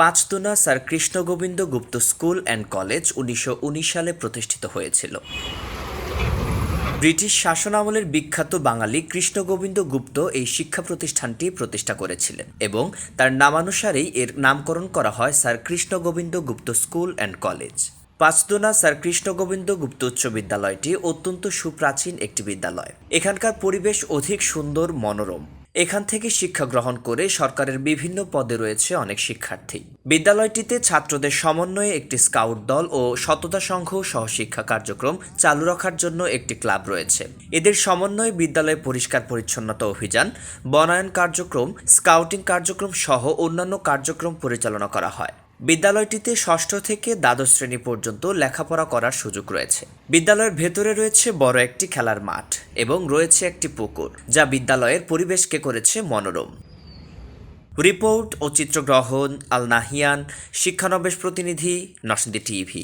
Panchtona sir Krishna Gobinda Gupta school and college উনিশশো উনিশ সালে প্রতিষ্ঠিত হয়েছিল। ব্রিটিশ শাসনামলের বিখ্যাত বাঙালি কৃষ্ণগোবিন্দ গুপ্ত এই শিক্ষা প্রতিষ্ঠানটি প্রতিষ্ঠা করেছিলেন এবং তার নামানুসারেই এর নামকরণ করা হয় sir Krishnagobinda Gupta school and college. Panchdona sir Krishnagobinda Gupta উচ্চ বিদ্যালয়টি অত্যন্ত সুপ্রাচীন একটি বিদ্যালয়। এখানকার পরিবেশ অধিক সুন্দর, মনোরম। এখান থেকে শিক্ষা গ্রহণ করে সরকারের বিভিন্ন পদে রয়েছে অনেক শিক্ষার্থী। বিদ্যালয়টিতে ছাত্রদের সমন্বয়ে একটি স্কাউট দল ও সততা সংঘ সহ শিক্ষা কার্যক্রম চালু রাখার জন্য একটি ক্লাব রয়েছে। এদের সমন্বয়ে বিদ্যালয়ে পরিষ্কার পরিচ্ছন্নতা অভিযান, বনায়ন কার্যক্রম, স্কাউটিং কার্যক্রম সহ অন্যান্য কার্যক্রম পরিচালনা করা হয়। বিদ্যালয়টিতে ষষ্ঠ থেকে দ্বাদশ শ্রেণি পর্যন্ত লেখাপড়া করার সুযোগ রয়েছে। বিদ্যালয়ের ভেতরে রয়েছে বড় একটি খেলার মাঠ এবং রয়েছে একটি পুকুর, যা বিদ্যালয়ের পরিবেশকে করেছে মনোরম। রিপোর্ট ও চিত্রগ্রহণ, আল নাহিয়ান, শিক্ষানবেশ প্রতিনিধি নসন্দি টিভি।